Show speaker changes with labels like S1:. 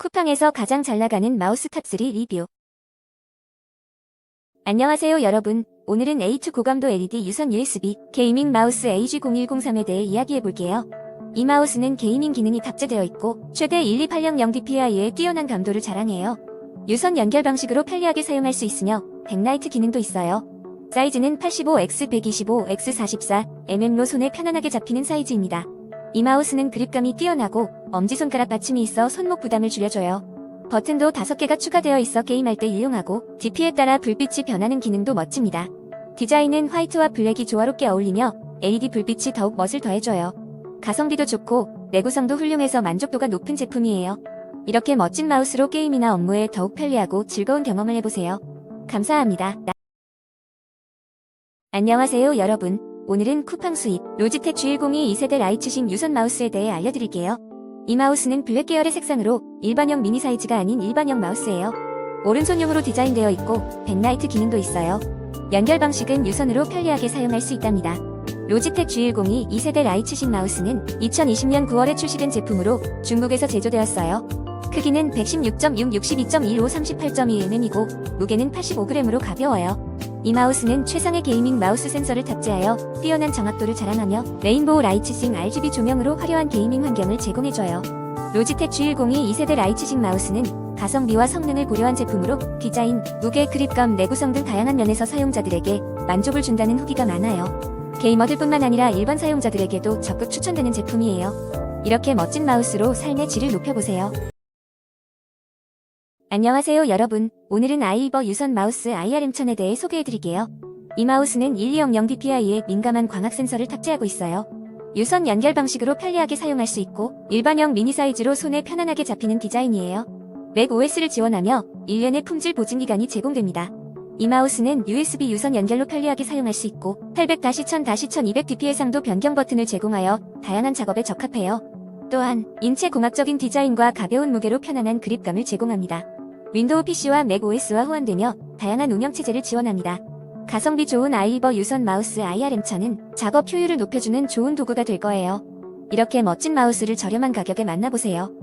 S1: 쿠팡에서 가장 잘 나가는 마우스 탑3 리뷰. 안녕하세요 여러분. 오늘은 A2 고감도 LED 유선 USB 게이밍 마우스 AG0103에 대해 이야기해 볼게요. 이 마우스는 게이밍 기능이 탑재되어 있고 최대 12800 DPI의 뛰어난 감도를 자랑해요. 유선 연결 방식으로 편리하게 사용할 수 있으며 백라이트 기능도 있어요. 사이즈는 85x125x44mm로 손에 편안하게 잡히는 사이즈입니다. 이 마우스는 그립감이 뛰어나고 엄지손가락 받침이 있어 손목 부담을 줄여줘요. 버튼도 5개가 추가되어 있어 게임할 때 유용하고 DP에 따라 불빛이 변하는 기능도 멋집니다. 디자인은 화이트와 블랙이 조화롭게 어울리며 LED 불빛이 더욱 멋을 더해줘요. 가성비도 좋고 내구성도 훌륭해서 만족도가 높은 제품이에요. 이렇게 멋진 마우스로 게임이나 업무에 더욱 편리하고 즐거운 경험을 해보세요. 감사합니다. 나- 안녕하세요 여러분. 오늘은 쿠팡 수입 로지텍 G102 2세대 라이츠식 유선 마우스에 대해 알려드릴게요. 이 마우스는 블랙 계열의 색상으로 일반형 미니 사이즈가 아닌 일반형 마우스예요. 오른손용으로 디자인되어 있고 백라이트 기능도 있어요. 연결 방식은 유선으로 편리하게 사용할 수 있답니다. 로지텍 G102 2세대 라이츠식 마우스는 2020년 9월에 출시된 제품으로 중국에서 제조되었어요. 크기는 116.6, 62.15, 38.2mm이고 무게는 85g으로 가벼워요. 이 마우스는 최상의 게이밍 마우스 센서를 탑재하여 뛰어난 정확도를 자랑하며 레인보우 라이츠싱 RGB 조명으로 화려한 게이밍 환경을 제공해줘요. 로지텍 G102 2세대 라이츠식 마우스는 가성비와 성능을 고려한 제품으로 디자인, 무게, 그립감, 내구성 등 다양한 면에서 사용자들에게 만족을 준다는 후기가 많아요. 게이머들뿐만 아니라 일반 사용자들에게도 적극 추천되는 제품이에요. 이렇게 멋진 마우스로 삶의 질을 높여보세요. 안녕하세요 여러분. 오늘은 아이버 유선 마우스 IRM1000에 대해 소개해드릴게요. 이 마우스는 1200 DPI에 민감한 광학 센서를 탑재하고 있어요. 유선 연결 방식으로 편리하게 사용할 수 있고 일반형 미니 사이즈로 손에 편안하게 잡히는 디자인이에요. 맥 OS를 지원하며 1년의 품질 보증 기간이 제공됩니다. 이 마우스는 USB 유선 연결로 편리하게 사용할 수 있고 800-1000-1200 DPI상도 변경 버튼을 제공하여 다양한 작업에 적합해요. 또한 인체 공학적인 디자인과 가벼운 무게로 편안한 그립감을 제공합니다. 윈도우 PC와 맥 OS와 호환되며 다양한 운영 체제를 지원합니다. 가성비 좋은 아이버 유선 마우스 IRM1000은 작업 효율을 높여주는 좋은 도구가 될 거예요. 이렇게 멋진 마우스를 저렴한 가격에 만나보세요.